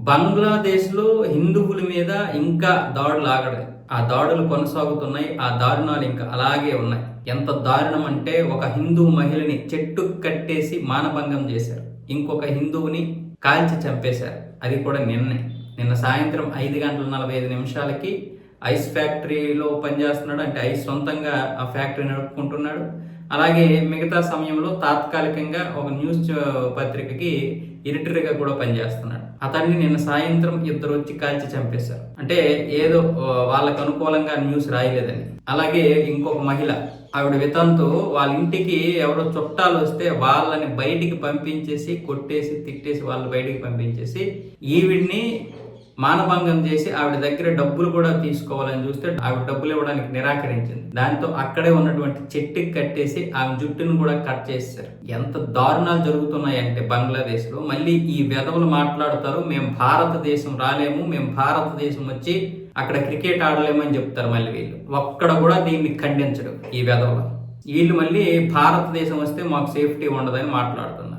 బంగ్లాదేశ్లో హిందువుల మీద ఇంకా దాడులు ఆగలేదు ఆ దాడులు కొనసాగుతున్నాయి ఆ దారుణాలు ఇంకా అలాగే ఉన్నాయి. ఎంత దారుణం అంటే ఒక హిందూ మహిళని చెట్టు కట్టేసి మానభంగం చేశారు. ఇంకొక హిందువుని కాల్చి చంపేశారు. అది కూడా నిన్నే. నిన్న సాయంత్రం ఐదు గంటల నలభై ఐదు నిమిషాలకి ఐస్ ఫ్యాక్టరీలో పనిచేస్తున్నాడు. అంటే ఐస్ సొంతంగా ఆ ఫ్యాక్టరీ నడుపుకుంటున్నాడు. అలాగే మిగతా సమయంలో తాత్కాలికంగా ఒక న్యూస్ పత్రికకి ఎడిటర్గా కూడా పనిచేస్తున్నాడు. అతన్ని నిన్న సాయంత్రం ఇద్దరు వచ్చి కాల్చి చంపేశారు. అంటే ఏదో వాళ్ళకు అనుకూలంగా న్యూస్ రాయలేదని. అలాగే ఇంకొక మహిళ ఆవిడ వితంతు వాళ్ళ ఇంటికి ఎవరో చుట్టాలు వస్తే వాళ్ళని బయటికి పంపించేసి కొట్టేసి తిట్టేసి వాళ్ళు బయటికి పంపించేసి ఈవిడ్ని మానభంగం చేసి ఆవిడ దగ్గర డబ్బులు కూడా తీసుకోవాలని చూస్తే ఆవిడ డబ్బులు ఇవ్వడానికి నిరాకరించింది. దాంతో అక్కడే ఉన్నటువంటి చెట్టుకి కట్టేసి ఆమె జుట్టును కూడా కట్ చేశారు ఎంత దారుణాలు జరుగుతున్నాయంటే బంగ్లాదేశ్లో మళ్ళీ ఈ వెధవులు మాట్లాడతారు మేము భారతదేశం రాలేము మేము భారతదేశం వచ్చి అక్కడ క్రికెట్ ఆడలేమని చెప్తారు మళ్ళీ వీళ్ళు. ఒక్కడ కూడా దీన్ని ఖండించడు ఈ వెధవులు. వీళ్ళు మళ్ళీ భారతదేశం వస్తే మాకు సేఫ్టీ ఉండదని మాట్లాడుతున్నారు.